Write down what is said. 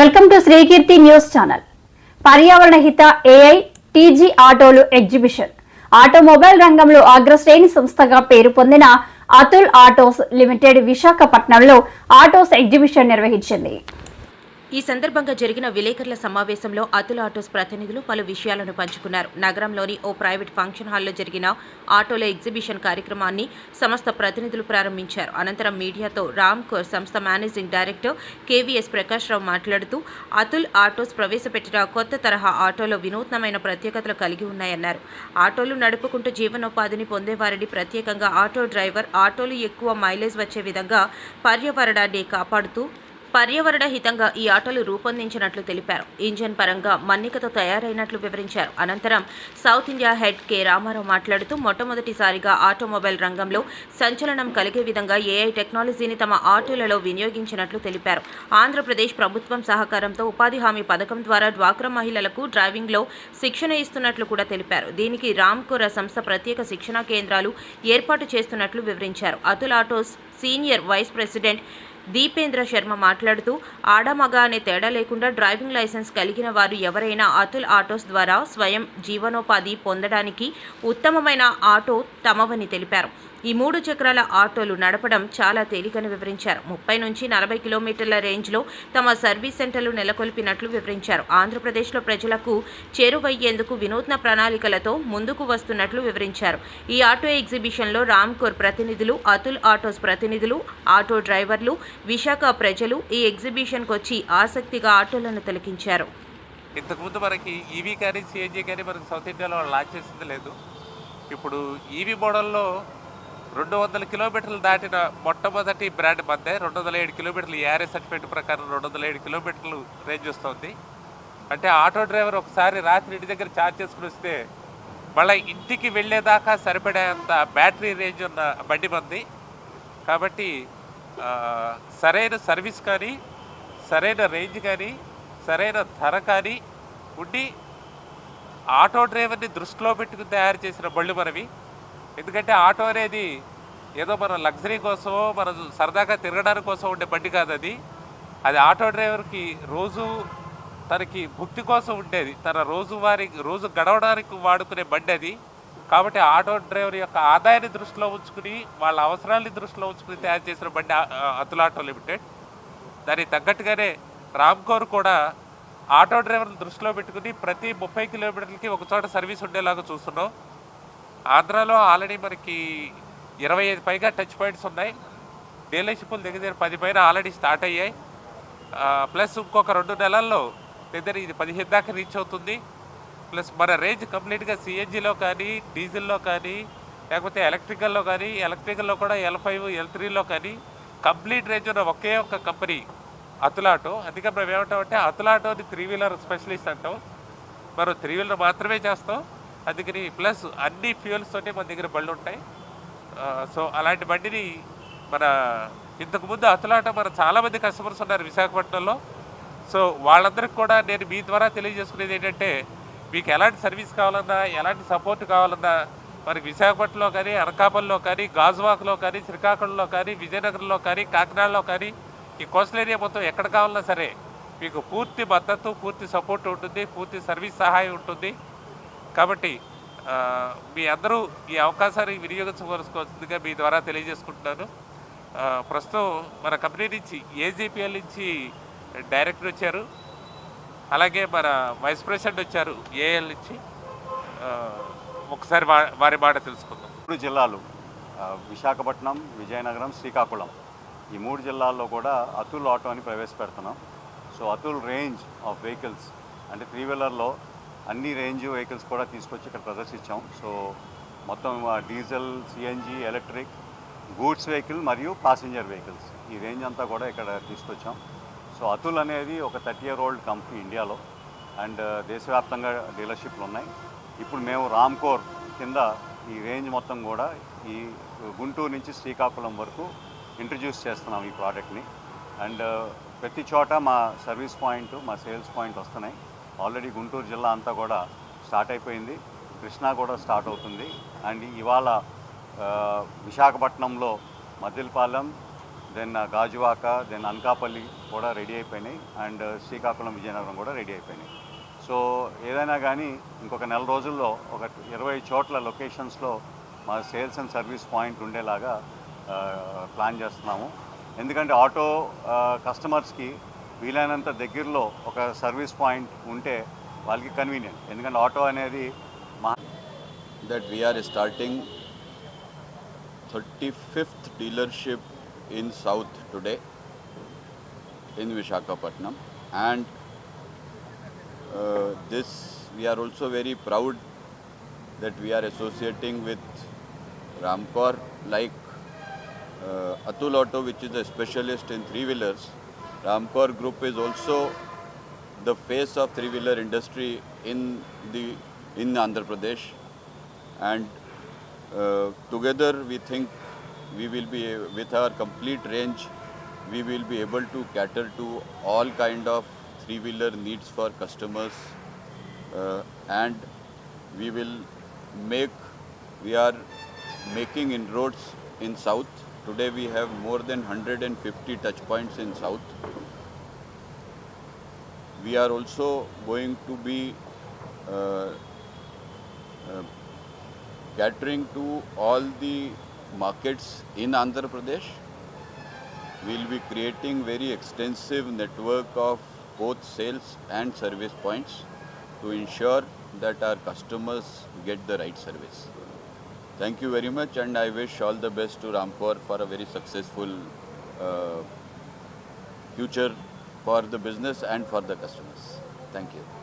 Welcome to Srikeerthi news channel. పర్యావరణ హిత AI TG ఆటోలు ఎగ్జిబిషన్. ఆటోమొబైల్ రంగంలో అగ్రశ్రేణి సంస్థగా పేరు పొందిన అతుల్ ఆటోస్ లిమిటెడ్ విశాఖపట్నంలో ఆటోస్ ఎగ్జిబిషన్ నిర్వహించింది. ఈ సందర్భంగా జరిగిన విలేకరుల సమావేశంలో అతుల ఆటోస్ ప్రతినిధులు పలు విషయాలను పంచుకున్నారు. నగరంలోని ఓ ప్రైవేట్ ఫంక్షన్ హాల్లో జరిగిన ఆటోల ఎగ్జిబిషన్ కార్యక్రమాన్ని సంస్థ ప్రతినిధులు ప్రారంభించారు. అనంతరం మీడియాతో రామ్కోర్ సంస్థ managing director KVS Prakash Rao మాట్లాడుతూ అతుల్ ఆటోస్ ప్రవేశపెట్టిన కొత్త తరహా ఆటోలో వినూత్నమైన ప్రత్యేకతలు కలిగి ఉన్నాయన్నారు. ఆటోలు నడుపుకుంటూ జీవనోపాధిని పొందేవారిని ప్రత్యేకంగా ఆటో డ్రైవర్ ఆటోలు ఎక్కువ మైలేజ్ వచ్చే విధంగా పర్యావరణాన్ని కాపాడుతూ పర్యావరణ హితంగా ఈ ఆటలు రూపొందించినట్లు తెలిపారు. ఇంజన్ పరంగా మన్నికతో తయారైనట్లు వివరించారు. అనంతరం south India head K Ramarao మాట్లాడుతూ మొట్టమొదటిసారిగా ఆటోమొబైల్ రంగంలో సంచలనం కలిగే విధంగా ఏఐ టెక్నాలజీని తమ ఆటోలలో వినియోగించినట్లు తెలిపారు. ఆంధ్రప్రదేశ్ ప్రభుత్వం సహకారంతో ఉపాధి హామీ పథకం ద్వారా డ్వాక్రా మహిళలకు డ్రైవింగ్లో శిక్షణ ఇస్తున్నట్లు కూడా తెలిపారు. దీనికి రామ్కుర సంస్థ ప్రత్యేక శిక్షణా కేంద్రాలు ఏర్పాటు చేస్తున్నట్లు వివరించారు. Atul autos senior vice president Deependra Sharma మాట్లాడుతూ ఆడమగ అనే తేడా లేకుండా డ్రైవింగ్ లైసెన్స్ కలిగిన వారు ఎవరైనా అతుల్ ఆటోస్ ద్వారా స్వయం జీవనోపాధి పొందడానికి ఉత్తమమైన ఆటో తమవని తెలిపారు. ఈ మూడు చక్రాల ఆటోలు నడపడం చాలా తేలికని వివరించారు. ముప్పై నుంచి నలభై కిలోమీటర్ల రేంజ్లో తమ సర్వీస్ సెంటర్లు నెలకొల్పినట్లు వివరించారు. ఆంధ్రప్రదేశ్లో ప్రజలకు చేరువయ్యేందుకు వినూత్న ప్రణాళికలతో ముందుకు వస్తున్నట్లు వివరించారు. ఈ ఆటో ఎగ్జిబిషన్లో రామ్కోర్ ప్రతినిధులు అతుల్ ఆటోస్ ప్రతినిధులు ఆటో డ్రైవర్లు విశాఖ ప్రజలు ఈ ఎగ్జిబిషన్కు వచ్చి ఆసక్తిగా ఆటోలను తిలకించారు. ఇంతకుముందు మనకి ఈవీ కానీ సిఎన్జీ కానీ మనకి సౌత్ ఇండియాలో లాంచ్ చేసింది లేదు. ఇప్పుడు ఈవీ మోడల్లో రెండు వందల కిలోమీటర్లు దాటిన మొట్టమొదటి బ్రాండ్ మధ్య రెండు వందల ఏడు కిలోమీటర్లు ఏఆర్ఏ సర్టిఫికేట్ ప్రకారం రెండు వందల ఏడు కిలోమీటర్లు రేంజ్ వస్తుంది. అంటే ఆటో డ్రైవర్ ఒకసారి రాత్రి ఇంటి దగ్గర ఛార్జ్ చేసుకుని వస్తే మళ్ళీ ఇంటికి వెళ్ళేదాకా సరిపడేంత బ్యాటరీ రేంజ్ ఉన్న బండి మంది. కాబట్టి సరైన సర్వీస్ కానీ సరైన రేంజ్ కానీ సరైన ధర కానీ ఉండి ఆటో డ్రైవర్ని దృష్టిలో పెట్టుకుని తయారు చేసిన బళ్ళు మనవి. ఎందుకంటే ఆటో అనేది ఏదో మన లగ్జరీ కోసమో మన సరదాగా తిరగడానికి కోసం ఉండే బండి కాదు అది. అది ఆటో డ్రైవర్కి రోజు తనకి భుక్తి కోసం ఉండేది. తన రోజువారి రోజు గడవడానికి వాడుకునే బండి అది. కాబట్టి ఆటో డ్రైవర్ యొక్క ఆదాయాన్ని దృష్టిలో ఉంచుకుని వాళ్ళ అవసరాన్ని దృష్టిలో ఉంచుకుని తయారు చేసిన బండి ఆ- అతుల్ ఆటో లిమిటెడ్. దానికి తగ్గట్టుగానే రామ్కోర్ కూడా ఆటో డ్రైవర్ని దృష్టిలో పెట్టుకుని ప్రతి ముప్పై కిలోమీటర్లకి ఒక చోట సర్వీస్ ఉండేలాగా చూస్తున్నాం. ఆంధ్రాలో ఆల్రెడీ మనకి ఇరవై ఐదు పైగా టచ్ పాయింట్స్ ఉన్నాయి. డీలర్షిప్లు దగ్గర దగ్గర పది పైన ఆల్రెడీ స్టార్ట్ అయ్యాయి. ప్లస్ ఇంకొక రెండు నెలల్లో దగ్గర ఇది పదిహేను దాకా రీచ్ అవుతుంది. ప్లస్ మన రేంజ్ కంప్లీట్గా సిఎన్జిలో కానీ డీజిల్లో కానీ లేకపోతే ఎలక్ట్రికల్లో కానీ ఎలక్ట్రికల్లో కూడా ఎల్ ఫైవ్ ఎల్ త్రీలో కానీ కంప్లీట్ రేంజ్ ఉన్న ఒకే ఒక కంపెనీ అతులాటో. అందుకే మనం ఏమంటామంటే అతులాటోని త్రీ వీలర్ స్పెషలిస్ట్ అంటాం. మనం త్రీ వీలర్ మాత్రమే చేస్తాం. అందుకని ప్లస్ అన్ని ఫ్యూయల్స్తోనే మన దగ్గర బళ్ళు ఉంటాయి. సో అలాంటి బండిని మన ఇంతకుముందు అతులాట మన చాలామంది కస్టమర్స్ ఉన్నారు విశాఖపట్నంలో. సో వాళ్ళందరికీ కూడా నేను మీ ద్వారా తెలియజేసుకునేది ఏంటంటే మీకు ఎలాంటి సర్వీస్ కావాలన్నా ఎలాంటి సపోర్ట్ కావాలన్నా మనకి విశాఖపట్నంలో కానీ అనకాపల్లిలో కానీ గాజువాకలో కానీ శ్రీకాకుళంలో కానీ విజయనగరంలో కానీ కాకినాడలో కానీ ఈ కోస్టల్ ఏరియా మొత్తం ఎక్కడ కావాలన్నా సరే మీకు పూర్తి మద్దతు పూర్తి సపోర్ట్ ఉంటుంది పూర్తి సర్వీస్ సహాయం ఉంటుంది. కాబట్టి మీ అందరూ ఈ అవకాశాన్ని వినియోగించుకోవాల్సిందిగా మీ ద్వారా తెలియజేసుకుంటున్నాను. ప్రస్తుతం మన కంపెనీ నుంచి ఏజీపీఎల్ నుంచి డైరెక్టర్ వచ్చారు. అలాగే మన వైస్ ప్రెసిడెంట్ వచ్చారు ఏఎల్ నుంచి. ఒకసారి వా- వారి మాట తెలుసుకుందాం. మూడు జిల్లాలు విశాఖపట్నం విజయనగరం శ్రీకాకుళం. ఈ మూడు జిల్లాల్లో కూడా అతుల్ ఆటో అని ప్రవేశపెడుతున్నాం. So Atul range of vehicles అంటే త్రీ వీలర్లో అన్ని రేంజ్ వెహికల్స్ కూడా తీసుకొచ్చి ఇక్కడ ప్రదర్శించాం. సో మొత్తం diesel CNG electric goods vehicle మరియు ప్యాసింజర్ వెహికల్స్ ఈ రేంజ్ అంతా కూడా ఇక్కడ తీసుకొచ్చాం. సో అతుల్ అనేది ఒక థర్టీ ఇయర్ ఓల్డ్ కంపెనీ ఇండియాలో. అండ్ దేశవ్యాప్తంగా డీలర్షిప్లు ఉన్నాయి. ఇప్పుడు మేము రామ్కోర్ కింద ఈ రేంజ్ మొత్తం కూడా ఈ గుంటూరు నుంచి శ్రీకాకుళం వరకు ఇంట్రడ్యూస్ చేస్తున్నాం ఈ ప్రోడక్ట్ని. అండ్ ప్రతి చోట మా సర్వీస్ పాయింట్ మా సేల్స్ పాయింట్ వస్తున్నాయి. ఆల్రెడీ గుంటూరు జిల్లా అంతా కూడా స్టార్ట్ అయిపోయింది. కృష్ణా కూడా స్టార్ట్ అవుతుంది. అండ్ ఇవాళ విశాఖపట్నంలో మద్దిలపాలెం దెన్ గాజువాక దెన్ అనకాపల్లి కూడా రెడీ అయిపోయినాయి. అండ్ శ్రీకాకుళం విజయనగరం కూడా రెడీ అయిపోయినాయి. సో ఏదైనా కానీ ఇంకొక నెల రోజుల్లో ఒక ఇరవై చోట్ల లొకేషన్స్లో మా సేల్స్ అండ్ సర్వీస్ పాయింట్ ఉండేలాగా ప్లాన్ చేస్తున్నాము. ఎందుకంటే ఆటో కస్టమర్స్కి వీలైనంత దగ్గరలో ఒక సర్వీస్ పాయింట్ ఉంటే వాళ్ళకి కన్వీనియంట్ ఎందుకంటే ఆటో అనేది మా that we are starting thirty fifth dealership in south today in Visakhapatnam and this we are also very proud that we are associating with Ramcor like Atul auto which is a specialist in three wheelers Ramcor group is also the face of three wheeler industry in the in Andhra Pradesh. And uh, together we think we will be with our complete range we will be able to cater to all kind of three wheeler needs for customers uh, and we will make we are making inroads in south today we have more than 150 touch points in south we are also going to be uh, uh, catering to all the markets in Andhra Pradesh. We'll be creating very extensive network of both sales and service points to ensure that our customers get the right service. Thank you very much and I wish all the best to Rampur for a very successful uh, future for the business and for the customers. Thank you.